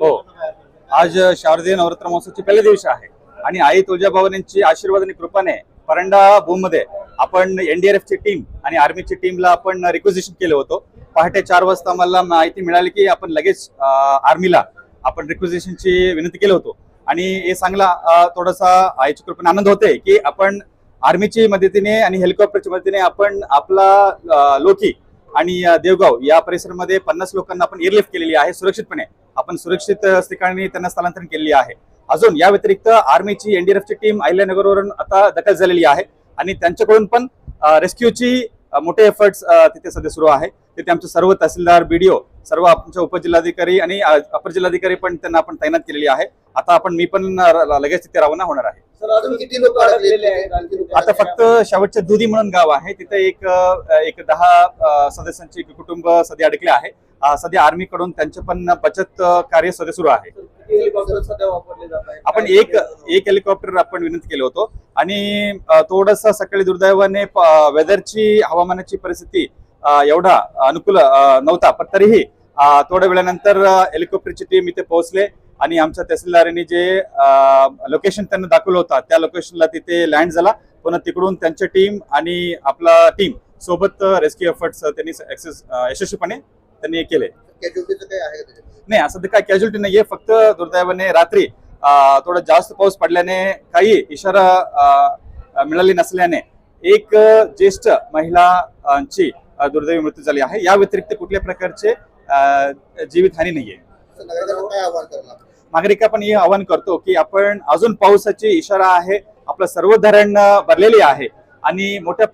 हो आज शारदीय नवरात्र महोत्सवचे पहिले दिवस आहे आणि आई तुळजाभवानी यांची आशीर्वाद आणि कृपाने परंडा भूममध्ये आपण एनडीआरएफची टीम आणि आर्मीची टीमला आपण रिक्वेजेशन केलं होतं. पहाटे चार वाजता आम्हाला माहिती मिळाली की आपण लगेच आर्मीला आपण रिक्वेजिशनची विनंती केलं होतो. आणि हे चांगला थोडासा आईच्या कृपेने आनंद होते की आपण आर्मीची मदतीने आणि हेलिकॉप्टरच्या मदतीने आपण आपला लोकी आणि देवगाव या परिसरामध्ये पन्नास लोकांना आपण एअरलिफ्ट केलेली आहे सुरक्षितपणे. आपण सुरक्षित ठिकाणी त्यांना स्थलांतरण केलेली आहे. अजून या व्यतिरिक्त आर्मीची एनडीआरएफची टीम अहिल्यानगरवरून आता दखल झालेली आहे. आणि त्यांच्याकडून पण रेस्क्यूची मोठे एफर्ट्स तिथे सध्या सुरू आहे. तिथे आमचे सर्व तहसीलदार बीडीओ सर्व आमच्या उपजिल्हाधिकारी आणि अपर जिल्हाधिकारी पण त्यांना आपण तैनात केलेली आहे. आता आपण मी पण लगेच तिथे रवाना होणार आहे. आता फक्त शेवटचे दुधी म्हणून गाव आहे. तिथे एक एक दहा सदस्यांचे एक कुटुंब सध्या अडकले आहे. सध्या आर्मीकडून त्यांचे पण बचत कार्य सध्या सुरू आहे. आपण एक? एक हेलिकॉप्टर आपण विनंती केलं होतो. आणि थोडस सकाळी दुर्दैवाने वेदरची हवामानाची परिस्थिती एवढा अनुकूल नव्हता. पण तरीही थोड्या वेळानंतर हेलिकॉप्टरची टीम इथे पोहोचले. आणि आमच्या तहसीलदारांनी जे लोकेशन त्यांना दाखवलं होतं त्या लोकेशनला तिथे लँड झाला. पुन्हा तिकडून त्यांची टीम आणि आपला टीम सोबत रेस्क्यू एफर्ट्स त्यांनी यशस्वीपणे त्यांनी केले? नाही असं तर काय कॅज्युलिटी नाहीये. फक्त दुर्दैवाने रात्री थोडा जास्त पाऊस पडल्याने काही इशारा मिळाली नसल्याने एक ज्येष्ठ महिलांची दुर्दैवी मृत्यू झाली आहे. या व्यतिरिक्त कुठल्या प्रकारचे जीवितहानी नाहीये. नागरिक आपण हे आवाहन करतो की आपण अजून पावसाची इशारा आहे. आपलं सर्व धरण भरलेली भरलेले आहे. आणि मोठ्या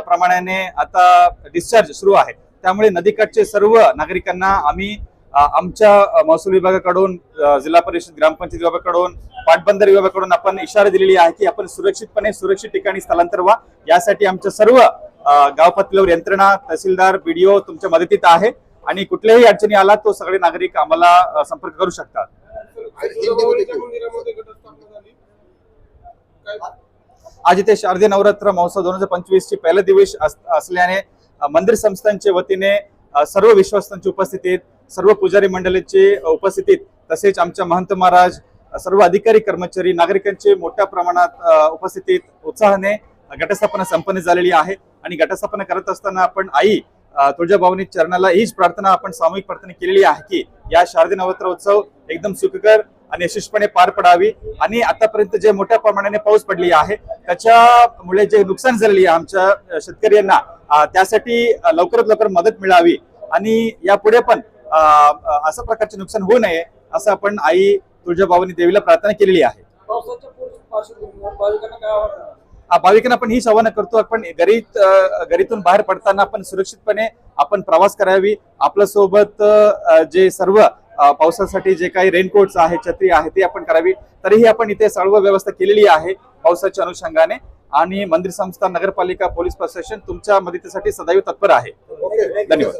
प्रमाणाने आता डिस्चार्ज सुरू आहे. त्यामुळे नदीकाठचे सर्व नागरिकांना आम्ही आमच्या महसूल विभागाकडून जिल्हा परिषद ग्रामपंचायत विभागाकडून पाटबंदर विभागाकडून आपण इशारा दिलेली आहे की आपण सुरक्षितपणे सुरक्षित ठिकाणी स्थलांतर व्हा. यासाठी आमच्या सर्व अं, गाव पातळीवर यंत्रणा तहसीलदार बीडीओ तुमच्या मदतीत आहे. आणि कुठल्याही अडचणी आला तो सगळे नागरिक आम्हाला संपर्क करू शकतात. आज इथे शारदीय नवरात्र महोत्सव दोन हजार पंचवीस ची पहिला दिवस अस- असल्याने मंदिर संस्थांच्या वतीने सर्व विश्वासांची उपस्थितीत सर्व पुजारी मंडळीची उपस्थितीत तसेच आमच्या महंत महाराज सर्व अधिकारी कर्मचारी नागरिकांची मोठ्या प्रमाणात उपस्थितीत उत्साहाने घटस्थापना संपन्न झालेली आहे. आणि घटस्थापना करत असताना आपण आई तुळजाभवानी चरणाला हीच प्रार्थना आपण सामूहिक प्रार्थना केलेली आहे की या शारदीय नवरात्र उत्सव एकदम सुखकर आणि यशस्वीपणे पार पडावी. आणि आतापर्यंत जे मोठ्या प्रमाणाने पाऊस पडली आहे त्याच्यामुळे जे नुकसान झालेली आहे आमच्या शेतकऱ्यांना त्यासाठी लवकरात लवकर मदत मिळावी. आणि यापुढे पण असं प्रकारचे नुकसान होऊ नये असं आपण आई तुळजाभवानी देवीला प्रार्थना केलेली आहे. पावसाच्या पार्श्वभूमीवर भाविकांना आपण हीच आव्हानं करतो आपण घरीत अ, घरीतून बाहेर पडताना आपण सुरक्षितपणे आपण प्रवास करावी. आपल्यासोबत अ, जे सर्व पावसासाठी जे काही रेनकोट्स आहे छत्री आहे ते आपण करावी. तरीही आपण इथे सर्व व्यवस्था केलेली आहे पावसाच्या अनुषंगाने. आणि मंदिर संस्था नगरपालिका पोलीस प्रशासन तुमच्या मदतीसाठी सदैव तत्पर आहे. धन्यवाद.